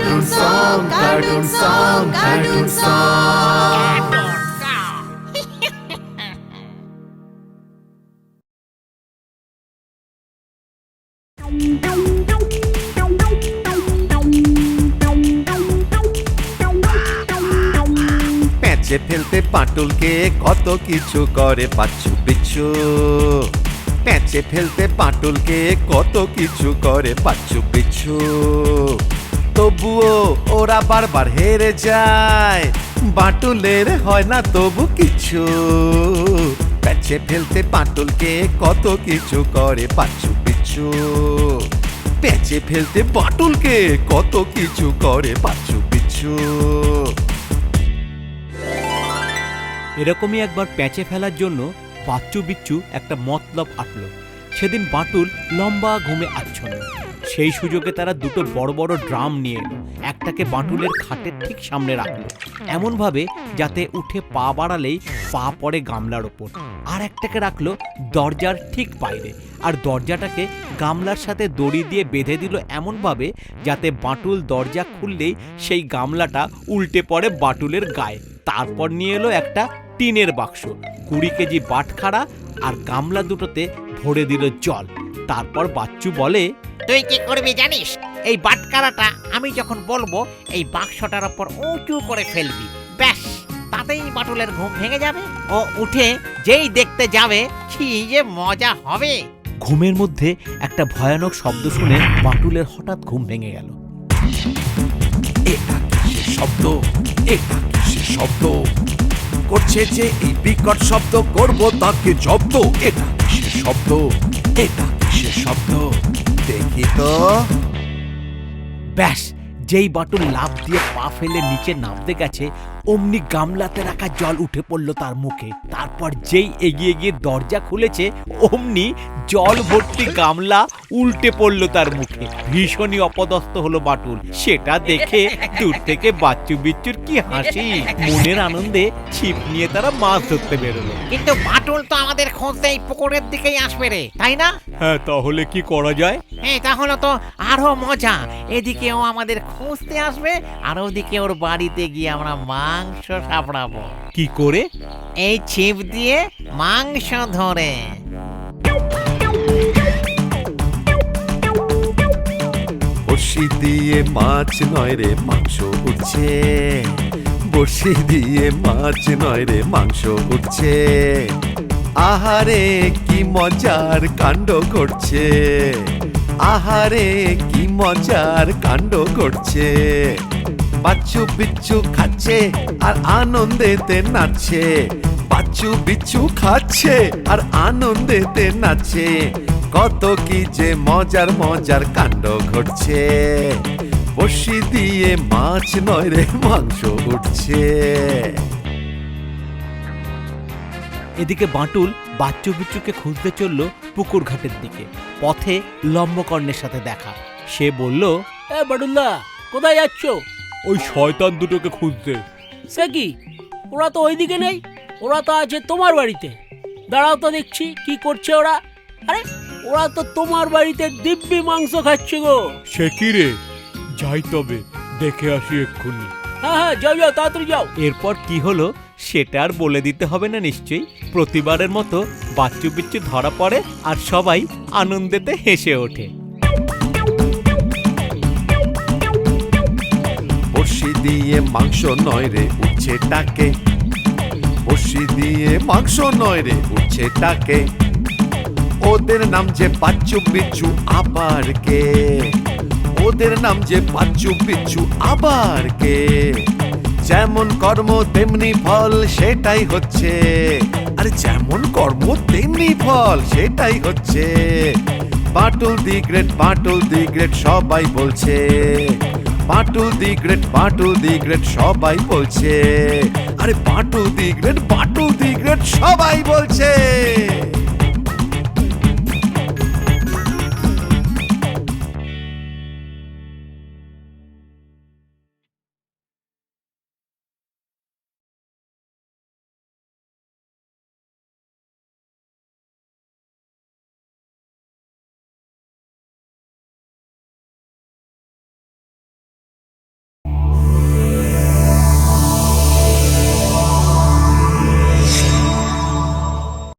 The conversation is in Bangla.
cartoon song, cartoon song, cartoon song. প্যাঁচে ফেলতে পাটুলকে কত কিছু করে পাচ্ছু পিছু প্যাঁচে ফেলতে পাটুলকে কত কিছু করে পাচ্ছু পিছু তবুও ওরা বারবার হেরে যায়। বাটুলের হয় না তবু কিছু। প্যাচে ফেলতে পাটুলকে কত কিছু করে পাচ্ছু পিছু প্যাঁচে ফেলতে বাটুলকে কত কিছু করে পাচ্ছু পিছু এরকমই একবার প্যাঁচে ফেলার জন্য বাচ্চু বিচ্চু একটা মতলব আটল। সেদিন বাটুল লম্বা ঘুমে আচ্ছন্ন। সেই সুযোগে তারা দুটো বড় বড় ড্রাম নিয়ে এলো। একটাকে বাঁটুলের খাটের ঠিক সামনে রাখল। এমনভাবে যাতে উঠে পা বাড়ালেই পা পড়ে গামলার ওপর। আর একটাকে রাখল দরজার ঠিক বাইরে। আর দরজাটাকে গামলার সাথে দড়ি দিয়ে বেঁধে দিল এমনভাবে যাতে বাটুল দরজা খুললেই সেই গামলাটা উল্টে পড়ে বাটুলের গায়ে। তারপর নিয়ে এলো একটা টিনের বাক্স। কুড়ি কেজি বাটখারা আর গামলা দুটোতে ভরে দিল জল। তারপর বাচ্চু বলে তুই কি করবি জানিস? এই বাটকারাটা আমি যখন বলব, এই বাক্সটার ওপর উঁচু করে ফেলবি। ব্যাস, তাতেই বাটুলের ঘুম ভেঙে যাবে ও উঠে যেই দেখতে যাবে কি যে মজা হবে। ঘুমের মধ্যে একটা ভয়ানক শব্দ শুনে বাটুলের হঠাৎ ঘুম ভেঙে গেল। শব্দ শব্দ। করছে যে এই বিকট শব্দ, করব তাকে জব্দ। এটা শব্দ এটা শব্দ। দেখি তো? ব্যাস যেই বাটুল লাভ দিয়ে পা ফেলে নিচে নামতে গেছে অমনি গামলাতে রাখা জল উঠে পড়ল তার মুখে। তারপর যেই এগিয়ে গিয়ে দরজা খুলেছে অমনি জল ভর্তি গামলা উল্টে পড়ল তার মুখে। ভীষণই অপদস্থ হলো বাটুল। সেটা দেখে দূর থেকে বাচ্চু বিচ্চুর কি হাসি। মনের আনন্দে ছিপ নিয়ে তারা মাছ ধরতে বেরোলো। কিন্তু বাটুল তো আমাদের খুঁজতে এই পুকুরের দিকেই আসবে রে তাই না? হ্যাঁ তাহলে কি করা যায়? এই তাহলে তো আরও মজা। এদিকে ও আমাদের খুঁজতে আসবে আর ওদিকে ওর বাড়িতে গিয়ে আমরা মাংস সাপড়াবো কি করে? এই ছিপ দিয়ে মাংস ধরে। বসি দিয়ে মাছ নয় রে মাংস উঠছে। বসি দিয়ে মাছ নয় রে মাংস উঠছে। আহারে কি মজার কাণ্ড করছে আহারে কি মজার কাণ্ড করছে বাচ্চু বিচ্ছু খাচ্ছে আর আনন্দেতে নাচছে। বাচ্চু বিচ্ছু খাচ্ছে আর আনন্দেতে নাচছে। কত কি যে মজার মজার কাণ্ড ঘটছে। বসি দিয়ে মাছ নয় রে, মাংস উঠছে। এদিকে বাঁটুল বাচ্চু বিচ্চুকে খুঁজতে চলল পুকুর ঘাটের দিকে। পথে লম্বকর্ণের সাথে দেখা। সে বলল, এ বাডুল্লা কোথায় যাচ্ছ? ওই শয়তান দুটোকে খুঁজতে। সে কি? ওরা তো ওইদিকে নেই ওরা তো আছে তোমার বাড়িতে। দাঁড়াও তো দেখছি কি করছে ওরা। আরে ওরা তো তোমার বাড়িতে দিব্যি মাংস খাচ্ছে গো। সে কি রে? যাই তবে দেখে আসি এক্ষুনি। হ্যাঁ হ্যাঁ যাও যাও তাড়াতাড়ি যাও। এরপর কি হলো সেটা আর বলে দিতে হবে না নিশ্চয়ই। প্রতিবারের মতো বাচ্চু বিচ্চু ধরা পড়ে আর সবাই আনন্দেতে হেসে ওঠে। দিয়ে মাংস নয় রে উঠছে টাকে বসি দিয়ে মাংস নয় রে উঠছে টাকে ওদের নাম যে বাচ্চু বিচ্ছু আবার কে? ওদের নাম যে বাচ্চু বিচ্ছু আবার কে? যেমন কর্ম, তেমনি ফল, সেটাই হচ্ছে। আরে যেমন কর্ম, তেমনি ফল, সেটাই হচ্ছে। Batul the great, Batul the great, সবাই বলছে। Batul the great Patu the great সবাই বলছে। আরে Patu the great Batul the great সবাই বলছে।